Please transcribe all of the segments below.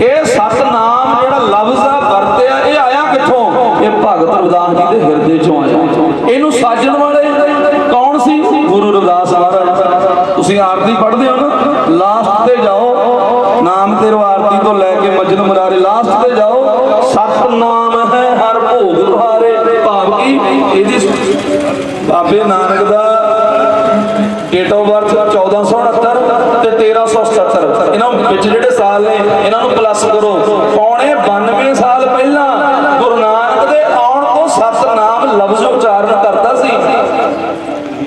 ਇਹ ਸਤਨਾਮ ਜਿਹੜਾ ਲਫ਼ਜ਼ ਆ ਵਰਤਿਆ ਇਹ ਆਇਆ ਕਿੱਥੋਂ? ਇਹ ਭਗਤ ਰਵਿਦਾਸ ਜੀ ਦੇ ਹਿਰਦੇ ਚੋਂ ਆਇਆ। ਇਹਨੂੰ ਸਾਜਣ ਵਾਲੇ ਕੌਣ ਸੀ? ਗੁਰੂ ਰਵਿਦਾਸ ਮਹਾਰਾਜ। ਤੁਸੀਂ ਆਰਤੀ ਪੜ੍ਹਦੇ ਹੋ ਨਾ? ਲਾਸਟ ਤੇ ਜਾਓ। ਨਾਮ ਤੇਰੋ ਆਰਤੀ ਤੋਂ ਲੈ ਕੇ ਮਜਨ ਮਰਾਰੇ ਲਾਸਟ ਤੇ ਜਾਓ। ਸਤਨਾਮ ਹੈ ਹਰ ਭੋਗ ਤੁਹਾਰੇ ਭਾਵ ਕੀ? ਇਹਦੀ ਬਾਬੇ ਨਾਨਕ ਦਾ ਡੇਟ ਆਫ ਬਰਥ 1469 ਤੇ 1377 ਇਹਨਾਂ ਵਿੱਚ ਜਿਹੜੇ ਸਾਲ ਨੇ, ਇਹਨਾਂ ਨੂੰ ਪਲੱਸ ਕਰੋ। ਪੌਣੇ 92 ਸਾਲ ਪਹਿਲਾਂ ਗੁਰੂ ਨਾਨਕ ਦੇ ਆਉਣ ਤੋਂ ਸਤਨਾਮ ਲਫ਼ਜ਼ ਉਚਾਰਨ ਕਰਦਾ ਸੀ।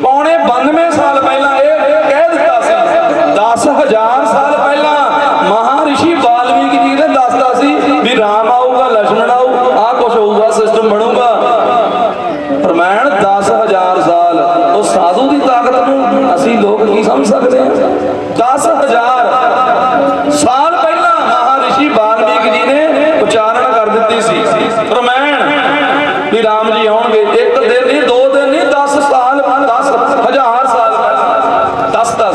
ਪੌਣੇ 92 ਸਾਲ ਪਹਿਲਾਂ ਇਹ ਕਹਿ ਦਿੱਤਾ ਸੀ। 10000 ਸਾਲ ਪਹਿਲਾਂ ਮਹਾਰਿਸ਼ੀ ਬਾਲਮੀਕ ਜੀ ਨੇ ਦੱਸਦਾ ਸੀ ਵੀ ਰਾਮ ਆਊਗਾ ਲక్ష్మణ ਆਊ ਆ ਕੁਝ ਹੋਊਗਾ ਸਿਸਟਮ ਬਣੂਗਾ। ਫਰਮਾਨ 10000 ਸਾਲ, ਉਹ ਸਾਧੂ ਦੀ ਤਾਕਤ ਨੂੰ ਅਸੀਂ ਲੋਕ ਨਹੀਂ ਸਮਝ ਸਕਦੇ?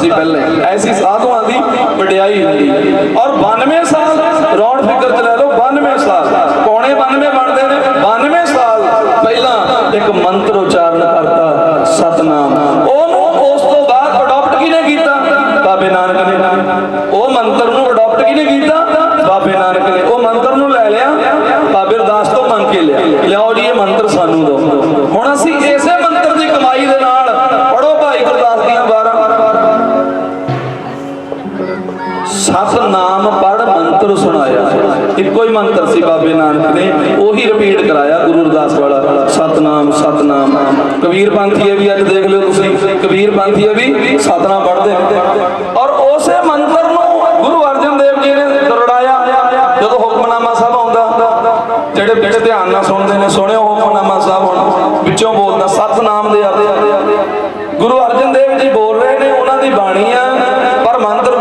ਸੀ ਪਹਿਲੇ। ਐਸੀ ਸਾਧੂਆਂ ਦੀ ਵਡਿਆਈ ਹੁੰਦੀ ਔਰ 92 ਸਾਲ ਰੌਣ ਫਿਕਰ ਚ ਲੈ ਲਓ 92 ਸਾਲ। ਪੌਣੇ 92 ਬਣਦੇ ਨੇ 92 ਸਾਲ ਪਹਿਲਾਂ ਇੱਕ ਮੰਤਰ ਉਚਾਰਨ ਕਰਤਾ, ਸਤਨਾਮ। ਉਹਨੂੰ ਉਸ ਤੋਂ ਬਾਅਦ ਅਡਾਪਟ ਕਿਹਨੇ ਕੀਤਾ? ਬਾਬੇ ਨਾਨਕ ਨੇ। ਉਹ ਮੰਤਰ ਨੂੰ ਅਡਾਪਟ ਕਿਹਨੇ ਕੀਤਾ? ਬਾਬੇ ਨਾਨਕ ਨੇ। ਉਹ ਮੰਤਰ ਨੂੰ ਲੈ ਲਿਆ, ਬਾਬੇ ਅਰਦਾਸ ਤੋਂ ਮੰਗ ਕੇ ਲਿਆ। ਲਿਆਓ ਜੀ, ਇਹ ਮੰਤਰ ਸਾਨੂੰ ਦਿਓ। ਹੁਣ ਅਸੀਂ ਇਸੇ ਨਾਮ ਪੜ ਮੰਤਰ ਸੁਣਾਇਆ। ਇੱਕੋ ਹੀ ਮੰਤਰ ਸੀ ਬਾਬੇ ਨਾਨਕ ਨੇ, ਉਹੀ ਰਿਪੀਟ ਕਰਾਇਆ ਗੁਰੂ ਰਦਾਸ ਵਾਲਾ, ਸਤਨਾਮ ਸਤਨਾਮ। ਕਬੀਰ ਪੰਥੀਏ ਵੀ ਅੱਜ ਦੇਖ ਲਿਓ ਤੁਸੀਂ, ਕਬੀਰ ਪੰਥੀਏ ਵੀ ਸਤਨਾਮ ਪੜਦੇ ਨੇ। ਔਰ ਉਸੇ ਮੰਤਰ ਨੂੰ ਗੁਰੂ ਅਰਜਨ ਦੇਵ ਜੀ ਨੇ ਦਰੜਾਇਆ। ਜਦੋਂ ਹੁਕਮਨਾਮਾ ਸਾਹਿਬ ਆਉਂਦਾ, ਜਿਹੜੇ ਵਿੱਚ ਧਿਆਨ ਨਾਲ ਸੁਣਦੇ ਨੇ, ਸੁਣਿਓ ਹੁਕਮਨਾਮਾ ਸਾਹਿਬ ਹੁਣ, ਵਿੱਚੋਂ ਬੋਲਦਾ, ਸਤਨਾਮ ਦੇ ਆਦੇ ਗੁਰੂ ਅਰਜਨ ਦੇਵ ਜੀ ਬੋਲ ਰਹੇ ਨੇ, ਉਹਨਾਂ ਦੀ ਬਾਣੀ ਆ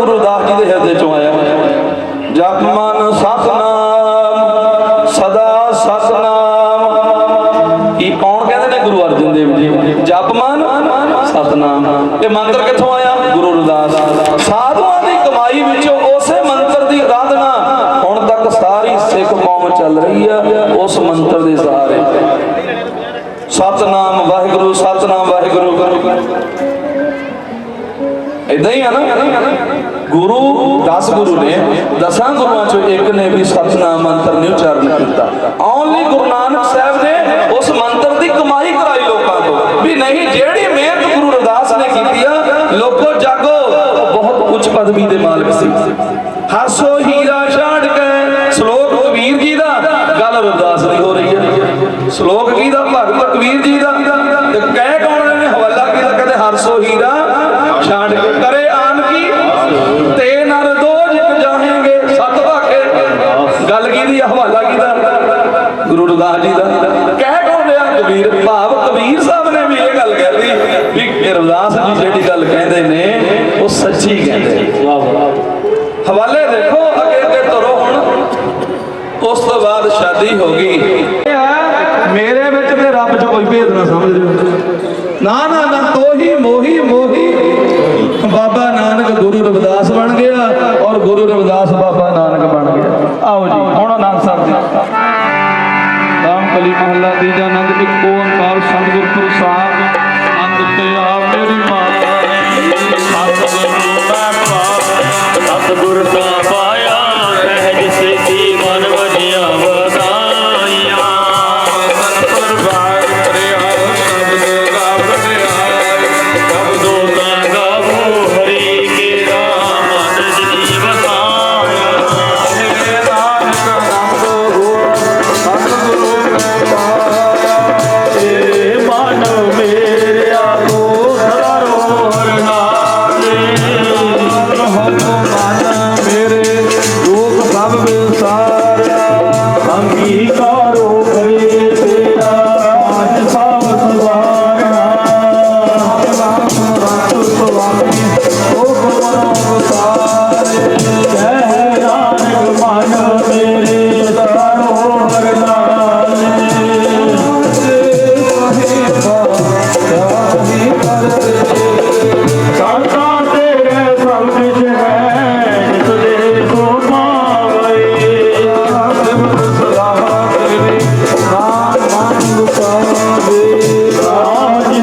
ਗੁਰੂ ਦਾਸ ਜੀ ਦੇ ਹਿਰਦੇ ਚੋਂ ਆਇਆ। ਜਪ ਮਨ ਸਤਨਾਮ, ਸਦਾ ਸਤਨਾਮ। ਇਹ ਕੌਣ ਕਹਿੰਦੇ ਨੇ ਗੁਰੂ ਅਰਜਨ ਦੇਵ ਜੀ? ਜਪ ਮਨ, ਸਤਨਾਮ। ਇਹ ਮੰਤਰ ਕਿੱਥੋਂ ਆਇਆ? ਗੁਰੂ ਰਵਿਦਾਸ ਸਾਧੂਆਂ ਦੀ ਕਮਾਈ ਵਿੱਚੋਂ ਉਸੇ ਮੰਤਰ ਦੀ ਆਰਾਧਨਾ ਹੁਣ ਤੱਕ ਸਾਰੀ ਸਿੱਖ ਕੌਮ ਚੱਲ ਰਹੀ ਆ, ਉਸ ਮੰਤਰ ਦੇ ਸਹਾਰੇ। ਸਤਨਾਮ ਵਾਹਿਗੁਰੂ ਸਤਨਾਮ ਵਾਹਿਗੁਰੂ। ਇਦਾਂ ਹੀ ਆ ਨਾ। ਗੁਰੂ 10 ਗੁਰੂ ਨੇ ਦਸਾਂ ਗੁਰੂਆਂ ਚੋਂ ਇੱਕ ਨੇ ਵੀ ਸਤਨਾਮ ਮੰਤਰ ਨਹੀਂ ਉਚਾਰਨ ਕੀਤਾ। ਓਨਲੀ ਗੁਰੂ ਨਾਨਕ ਸਾਹਿਬ ਨੇ ਉਸ ਮੰਤਰ ਦੀ ਕਮਾਈ ਕਰਾਈ ਲੋਕਾਂ ਤੋਂ। ਵੀ ਨਹੀਂ, ਜਿਹੜੀ ਮਿਹਨਤ ਗੁਰੂ ਰਵਿਦਾਸ ਨੇ ਕੀਤੀ ਆ, ਲੋਕੋ ਜਾਗੋ। ਉਹ ਬਹੁਤ ਉੱਚ ਪਦਵੀ ਦੇ ਮਾਲਕ ਸੀ। ਹਰਸੋ ਹੀਰਾ ਛਾੜ ਕੇ ਸ਼ਲੋਕ ਕਬੀਰ ਜੀ ਦਾ ਗੱਲ ਰਵਿਦਾਸ ਦੀ ਹੋ ਰਹੀ ਹੈ। ਸ਼ਲੋਕ ਕੀ ਦਾ? ਭਗਤ ਕਬੀਰ ਜੀ ਦਾ। ਤੇ ਕਹਿ ਕੌਣ ਨੇ? ਹਵਾਲਾ ਕੀਤਾ ਕਹਿੰਦੇ ਹਰਸੋ ਹੀਰਾ ਛਾੜ ਕੇ ਗੱਲ ਕੀ ਆ, ਹਵਾਲਾ ਕੀ ਗੁਰੂ ਰਵਿਦਾਸ ਜੀ ਦਾ ਕਹਿ ਕੌਣ ਰਿਹਾ ਕਬੀਰ ਭਾਵ ਕਬੀਰ ਸਾਹਿਬ ਨੇ ਵੀ ਇਹ ਗੱਲ ਕਹਿ ਦਿੱਤੀ ਵੀ ਇਹ ਰਵਿਦਾਸ ਜੀ ਜਿਹੜੀ ਗੱਲ ਕਹਿੰਦੇ ਨੇ ਉਹ ਸੱਚੀ ਕਹਿੰਦੇ ਵਾਹ ਵਾਹ ਹਵਾਲੇ ਦੇਖੋ ਅੱਗੇ ਅੱਗੇ ਤੁਰੋ ਹੁਣ। ਉਸ ਤੋਂ ਬਾਅਦ ਸ਼ਾਦੀ ਹੋ ਗਈ। ਮੇਰੇ ਵਿੱਚ ਤੇ ਰੱਬ 'ਚ ਕੋਈ ਭੇਦ ਨਾ ਸਮਝ ਲਿਓ। ਨਾ ਨਾ ਨਾ ਤੋਹੀ ਮੋਹੀ ਮੋਹੀ। ਬਾਬਾ ਨਾਨਕ ਗੁਰੂ ਰਵਿਦਾਸ ਬਣ ਗਿਆ ਔਰ ਗੁਰੂ ਰਵਿਦਾਸ ਬਾਬਾ ਨਾਨਕ ਬਣ ਗਿਆ ਆਓ ਜੀ ਹੁਣ ਆਨੰਦ ਸਾਹਿਬ ਜੀ ਨਾਮ ਕਲੀ ਮਹੱਲਾ ਤੀਜਾ ਆਨੰਦ ਇੱਕ ਓੰਕਾਰ ਸਤਿਗੁਰ ਪ੍ਰਸਾਦ ਅੰਤ ਤੇ